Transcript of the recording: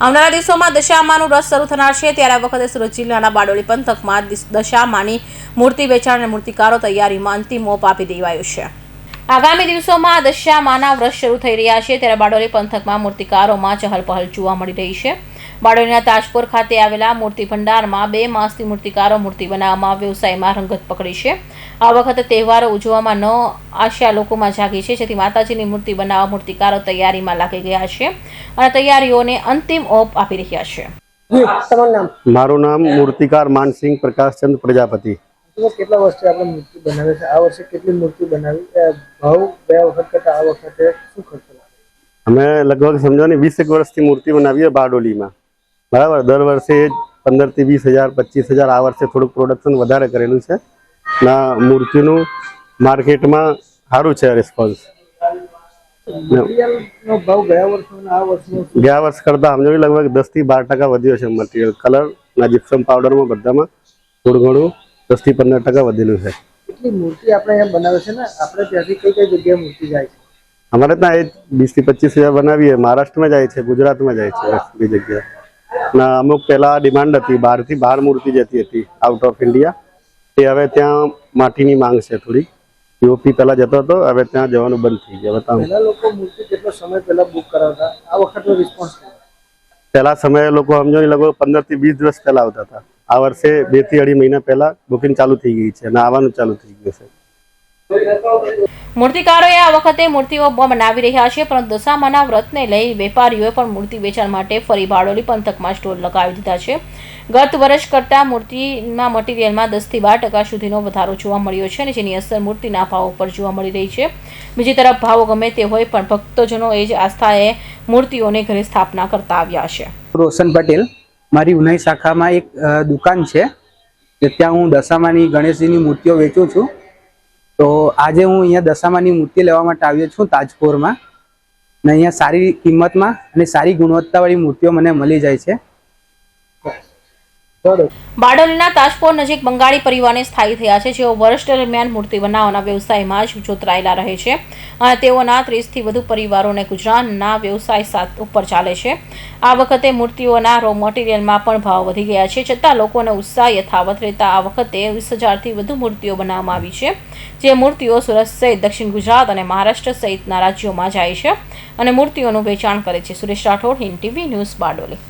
આવનારા દિવસોમાં દશામાનું રસ શરૂ થનાર છે. ત્યારે આ વખતે સુરત જિલ્લાના બારડોલી પંથકમાં દશામાની મૂર્તિ વેચાણ અને મૂર્તિકારો તૈયારીમાં અંતિમ ઓપ આપી દેવાયું છે. આગામી દિવસોમાં દશામાના વ્રત શરૂ થઈ રહ્યા છે. ત્યારે બારડોલી પંથકમાં મૂર્તિકારોમાં ચહલપહલ જોવા મળી રહી છે. બારડોલીના તાજપુર ખાતે આવેલા મૂર્તિ ભંડારમાં બે માસથી મૂર્તિકારો મૂર્તિ બનાવવામાં વ્યવસાયમાં રંગત પકડી છે. આ વખતે તહેવારો ઉજવવામાં ન આશા લોકોમાં જાગી છે. જેથી માતાજીની મૂર્તિ બનાવવા મૂર્તિકારો તૈયારીમાં લાગી ગયા છે અને તૈયારીઓને અંતિમ ઓપ આપી રહ્યા છે. મારું નામ મૂર્તિકાર માનસિંહ પ્રકાશચંદ પ્રજાપતિ. કેટલા વર્ષથી આપણે મૂર્તિ બનાવે છે આ વર્ષે કેટલી મૂર્તિ બનાવી? ભાવ બે વખત કરતા આ વખતે શું ખર્ચો અમે લગભગ સમજો ને વીસ એક વર્ષથી મૂર્તિ બનાવીએ બારડોલીમાં. બરાબર? દર વર્ષે પંદરથી વીસ હજાર પચીસ હજાર આ વર્ષે થોડુંક પ્રોડક્શન વધારે કરેલું છે. ના મૂર્તિનું માર્કેટમાં સારું છે રિસ્પોન્સ ગયા વર્ષ કરતાં સમજો લગભગ દસથી બાર ટકા વધ્યો છે મટીરિયલ કલર ના જીપ્સમ પાવડરમાં બધામાં થોડું ઘણું દસથી પંદર ટકા વધેલું છે. કેટલી મૂર્તિ આપણે અહીંયા બનાવે છે ને? આપણે ત્યાંથી કઈ કઈ જગ્યાએ મૂર્તિ જાય છે? અમારે ત્યાં એ વીસથી પચીસ હજાર બનાવીએ. મહારાષ્ટ્રમાં જાય છે ગુજરાતમાં જાય છે બી જગ્યાએ. ના અમુક પહેલા ડિમાન્ડ હતી બહારથી બહાર મૂર્તિ જતી હતી આઉટ ઓફ ઇન્ડિયા એ હવે ત્યાં માટીની માંગ છે થોડી. યુપી પહેલા જતો હતો હવે ત્યાં જવાનું બંધ થઈ ગયા પહેલા લોકો મૂર્તિ કેટલો સમય પહેલા બુક કરાવતા? આ વખતનો રિસ્પોન્સ પહેલા સમયે લોકો સમજો ને લગભગ પંદરથી વીસ દિવસ પહેલા આવતા હતા. આ વર્ષે બેથી અઢી મહિના પહેલા બુકિંગ ચાલુ થઈ ગઈ છે અને આવવાનું ચાલુ થઈ ગયું છે. મૂર્તિકારોએ આ વખતે મૂર્તિઓ બનાવી રહ્યા છે, પરંતુ દશામાના વ્રતને લઈ વેપારીઓએ પણ મૂર્તિ વેચાણ માટે ફરી બારડોલી પંથકમાં સ્ટોલ લગાવી દીધા છે. ગત વર્ષ કરતાં મૂર્તિના મટીરિયલમાં દસથી બાર ટકા સુધીનો વધારો જોવા મળ્યો છે અને જેની અસર મૂર્તિના ભાવ પર જોવા મળી રહી છે. બીજી તરફ, ભાવો ગમે તે હોય, પણ ભક્તજનો એ જ આસ્થાએ મૂર્તિઓને ઘરે સ્થાપના કરતા આવ્યા છે. રોશન પટેલ, મારી ઉનાઈ શાખામાં એક દુકાન છે ત્યાં હું દશામાની ગણેશજીની મૂર્તિઓ વેચું છું. તો આજે હું અહીંયા દશામાની મૂર્તિ લેવા માટે આવ્યો છું તાજપુરમાં. ને અહીંયા સારી કિંમતમાં અને સારી ગુણવત્તાવાળી મૂર્તિઓ મને મળી જાય છે. બારડોલીના તાજપોર નજીક બંગાળી પરિવારને સ્થાયી થયા છે. જેઓ વર્ષ દરમિયાન મૂર્તિ બનાવવાના વ્યવસાયમાં જ જોતરાયેલા રહે છે અને તેઓના ત્રીસથી વધુ પરિવારોને ગુજરાતના વ્યવસાય સાથ ઉપર ચાલે છે. આ વખતે મૂર્તિઓના રો મટીરિયલમાં પણ ભાવ વધી ગયા છે. છતાં લોકોનો ઉત્સાહ યથાવત રહેતા આ વખતે વીસ હજારથી વધુ મૂર્તિઓ બનાવવામાં આવી છે. જે મૂર્તિઓ સુરત સહિત દક્ષિણ ગુજરાત અને મહારાષ્ટ્ર સહિતના રાજ્યોમાં જાય છે અને મૂર્તિઓનું વેચાણ કરે છે. Suresh Rathod, Hind TV news Bardoli.